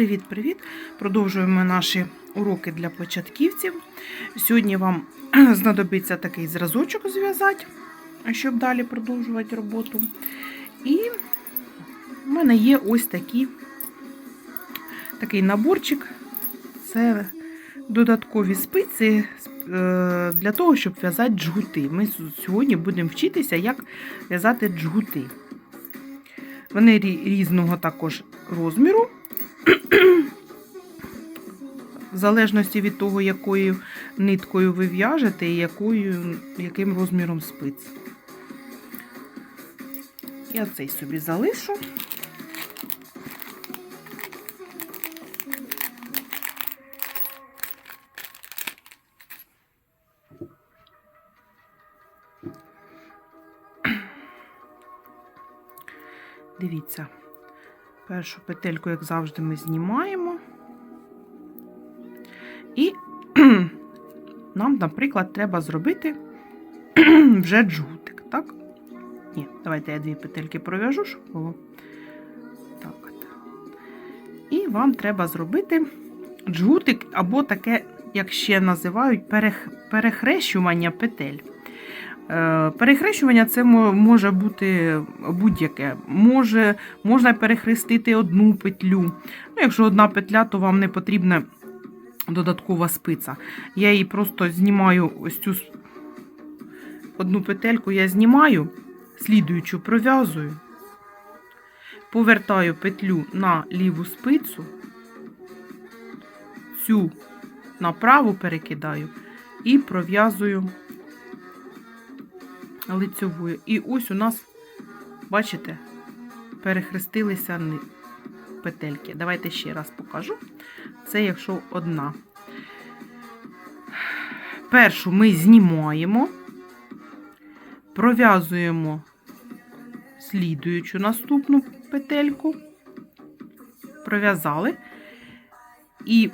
Привіт-привіт! Продовжуємо наші уроки для початківців. Сьогодні вам знадобиться такий зразочок зв'язати, щоб далі продовжувати роботу. І в мене є ось такі, такий наборчик. Це додаткові спиці е, для того, щоб в'язати джгути. Ми сьогодні будемо вчитися, як в'язати джгути. Вони різного також розміру. В залежності від того, якою ниткою ви в'яжете і якою, яким розміром спиць. Я цей собі залишу. Дивіться, першу петельку, як завжди, ми знімаємо. І нам, наприклад, треба зробити вже джгутик, так? Ні, давайте я дві петельки пров'яжу, щоб було. Так от. І вам треба зробити джгутик або таке, як ще називають, перех... перехрещування петель. Е, Перехрещування це може бути будь-яке. Може, можна перехрестити одну петлю. Ну, якщо одна петля, то вам не потрібна додаткова спиця. Я її просто знімаю ось цю одну петельку, я знімаю, слідуючу пров'язую, повертаю петлю на ліву спицю, цю на праву перекидаю і пров'язую лицьовою. І ось у нас, бачите, перехрестилися петельки. Давайте ще раз покажу. Це якщо одна. Першу ми знімаємо, пров'язуємо слідуючу наступну петельку, пров'язали. І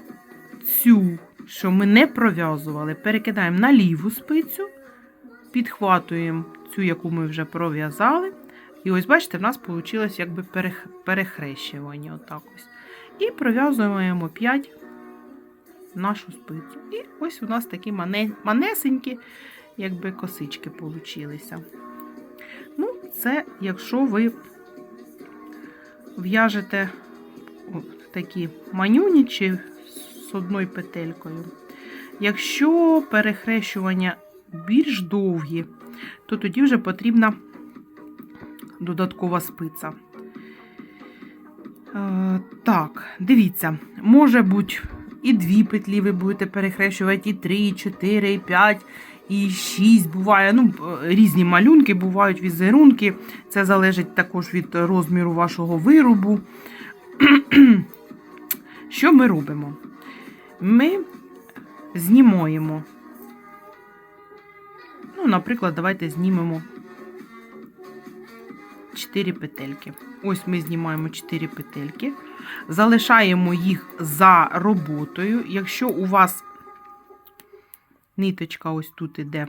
цю, що ми не пров'язували, перекидаємо на ліву спицю, підхватуємо цю, яку ми вже пров'язали. І ось, бачите, в нас вийшло якби перех- перехрещування. Отак ось. І пров'язуємо 5 нашу спицю. І ось у нас такі мане- манесенькі, якби косички получилися. Ну, це якщо ви в'яжете такі манюні з одною петелькою. Якщо перехрещування більш довгі, то тоді вже потрібна додаткова спиця. Е, так, дивіться, може бути і дві петлі ви будете перехрещувати, і три, і чотири, і п'ять, і шість буває. Ну, е, різні малюнки бувають, візерунки. Це залежить також від розміру вашого виробу. Що ми робимо? Ми знімаємо. Ну, наприклад, давайте знімемо 4 петельки. Ось ми знімаємо 4 петельки, залишаємо їх за роботою. Якщо у вас ниточка ось тут іде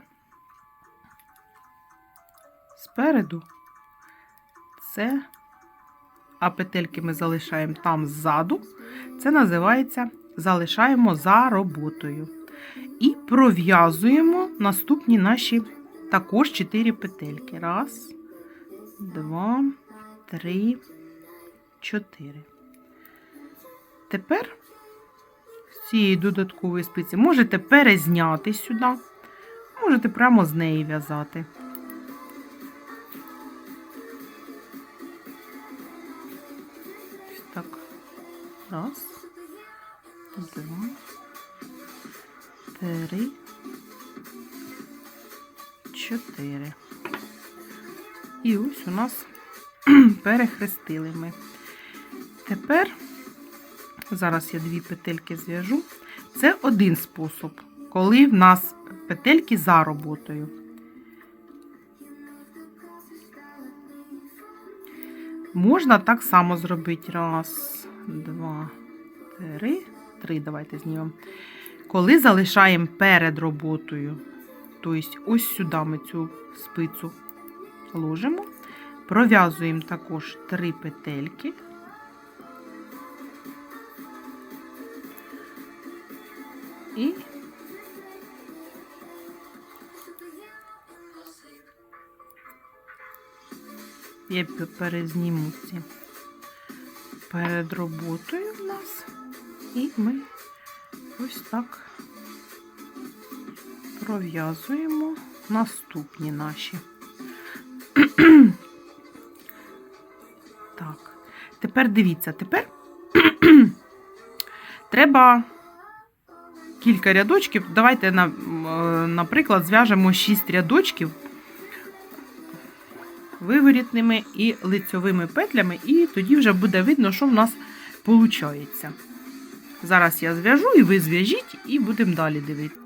спереду, це, а петельки ми залишаємо там ззаду, це називається залишаємо за роботою. І пров'язуємо наступні наші також 4 петельки. Раз, два, три, чотири. Тепер з цієї додаткової спиці можете перезняти сюди, можете прямо з неї в'язати. Раз, два, три, чотири. І ось у нас перехрестили ми. Тепер, зараз я дві петельки зв'яжу. Це один спосіб, коли в нас петельки за роботою. Можна так само зробити. Раз, два, три. Три, давайте знімемо. Коли залишаємо перед роботою, тобто ось сюди ми цю спицю ложимо, пров'язуємо також три петельки. І я перезніму ці перед роботою в нас. І ми ось так пров'язуємо наступні наші. Так, тепер дивіться, тепер треба кілька рядочків. Давайте, на- наприклад, зв'яжемо 6 рядочків виворітними і лицьовими петлями, і тоді вже буде видно, що в нас виходить. Зараз я зв'яжу, і ви зв'яжіть, і будемо далі дивитися.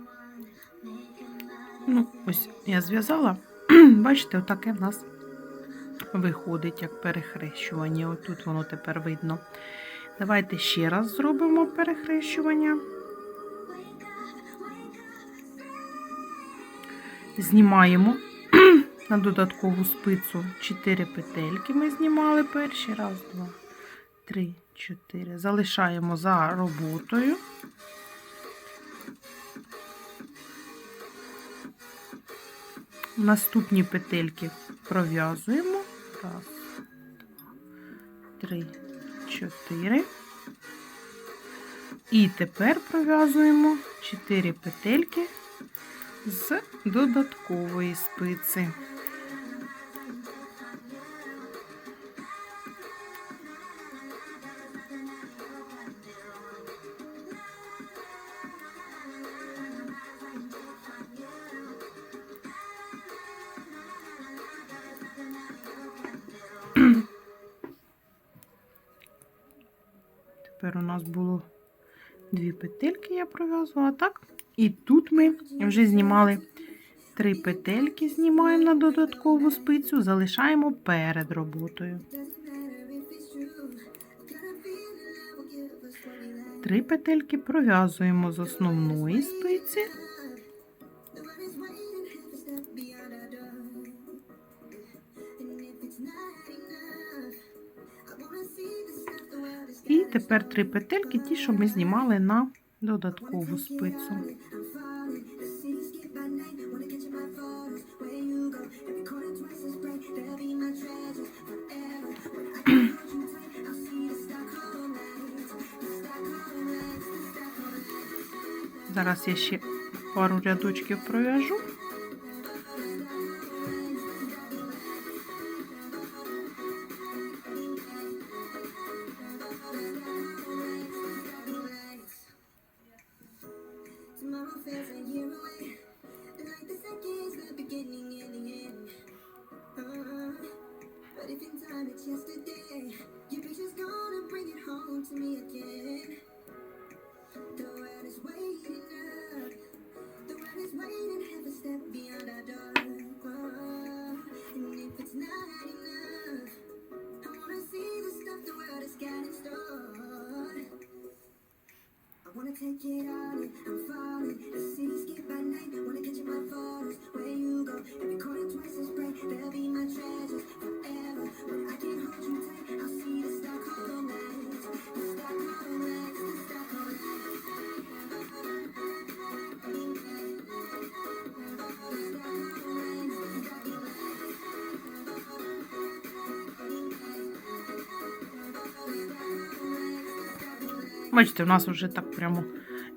Ну, ось я зв'язала. Бачите, отаке в нас виходить як перехрещування. Отут воно тепер видно. Давайте ще раз зробимо перехрещування. Знімаємо на додаткову спицю 4 петельки. Ми знімали перші. Раз, два, три, чотири. Залишаємо за роботою. Наступні петельки пров'язуємо. Раз, три, чотири. І тепер пров'язуємо 4 петельки з додаткової спиці. Тепер у нас було дві петельки, я пров'язувала, так? І тут ми вже знімали три петельки, знімаємо на додаткову спицю, залишаємо перед роботою. Три петельки пров'язуємо з основної спиці. Тепер три петельки, ті, що ми знімали на додаткову спицю. Зараз я ще пару рядочків пров'яжу. But if in time it's yesterday, your picture's gonna bring it home to me again. The world is waiting up. The world is waiting, have a step beyond our door. Uh, and if it's not enough, I wanna see the stuff the world has got in store. I wanna take it all Бачите, у нас вже так прямо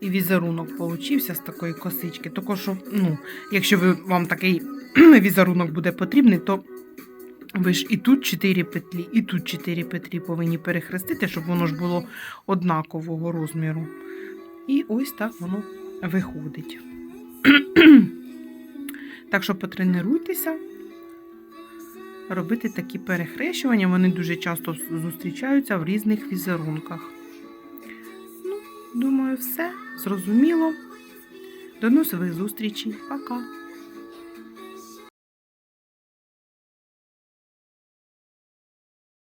і візерунок получився з такої косички. Що, ну, якщо ви, вам такий візерунок буде потрібний, то ви ж і тут 4 петлі, і тут 4 петлі повинні перехрестити, щоб воно ж було однакового розміру. І ось так воно виходить. Так що потренуйтеся робити такі перехрещування. Вони дуже часто зустрічаються в різних візерунках. Все зрозуміло. До нових зустрічей. Пока.